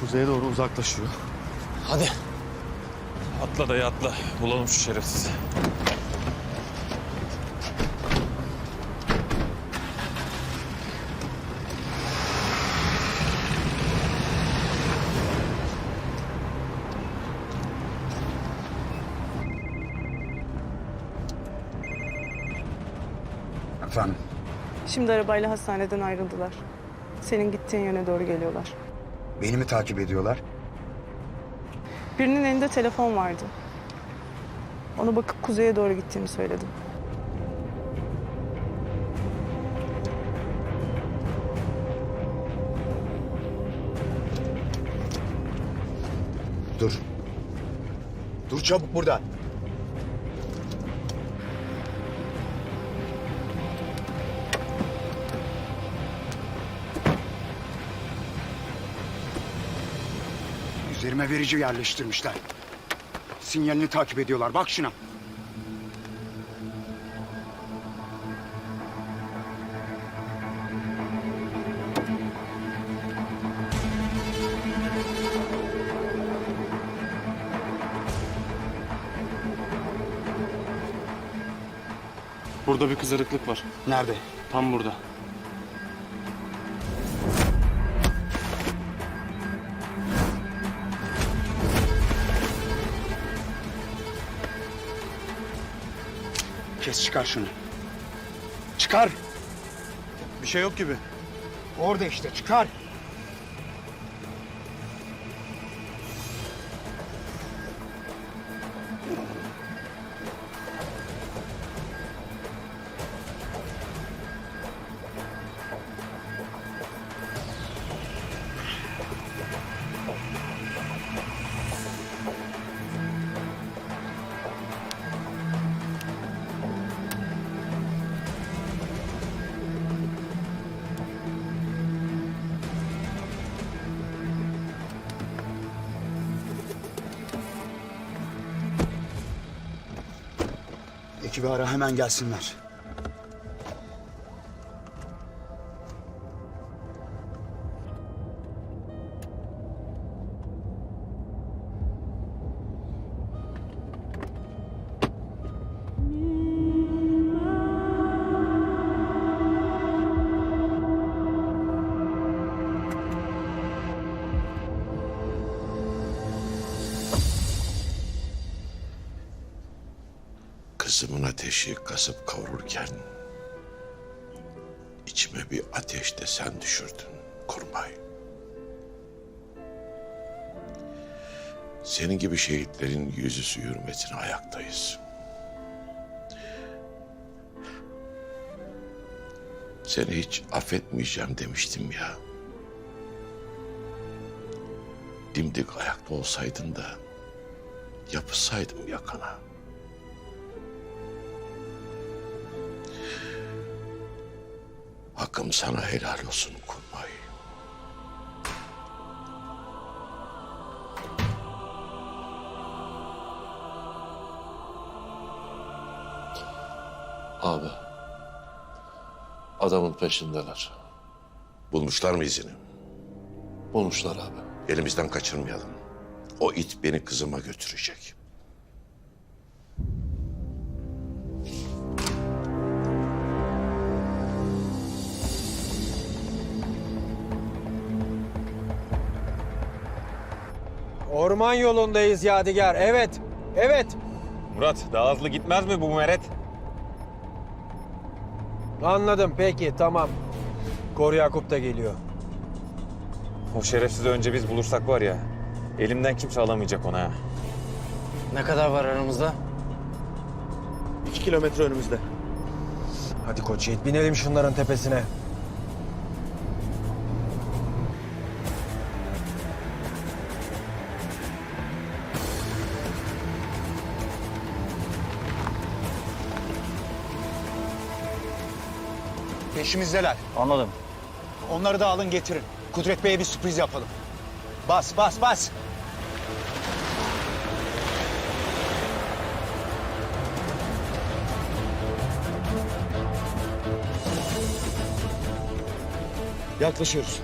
Kuzeye doğru uzaklaşıyor. Hadi. Atla dayı atla. Bulalım şu şerefsizi. Efendim? Şimdi arabayla hastaneden ayrıldılar. Senin gittiğin yöne doğru geliyorlar. Beni mi takip ediyorlar? Birinin elinde telefon vardı. Ona bakıp kuzeye doğru gittiğini söyledim. Dur. Dur çabuk burada. Üzerime verici yerleştirmişler. Sinyalini takip ediyorlar. Bak şuna. Burada bir kızarıklık var. Nerede? Tam burada. Kes çıkar şunu. Çıkar. Bir şey yok gibi. Orada işte çıkar. Ekibi ara hemen gelsinler. Kızımın ateşi kasıp kavururken içime bir ateş de sen düşürdün kurmay. Senin gibi şehitlerin yüzüstü hürmetine ayaktayız. Seni hiç affetmeyeceğim demiştim ya. Dimdik ayakta olsaydın da yapışsaydım yakana. Hakkım sana helal olsun Kurmay. Abi. Adamın peşindeler. Bulmuşlar mı izini? Bulmuşlar abi. Elimizden kaçırmayalım. O it beni kızıma götürecek. Orman yolundayız Yadigar. Evet. Evet. Murat daha hızlı gitmez mi bu meret? Anladım. Peki. Tamam. Kor Yakup da geliyor. O şerefsizi önce biz bulursak var ya. Elimden kimse alamayacak ona. Ne kadar var aramızda? İki kilometre önümüzde. Hadi koç yiğit. Binelim şunların tepesine. Peşimizdeler. Anladım. Onları da alın getirin. Kudret Bey'e bir sürpriz yapalım. Bas bas bas. Yaklaşıyoruz.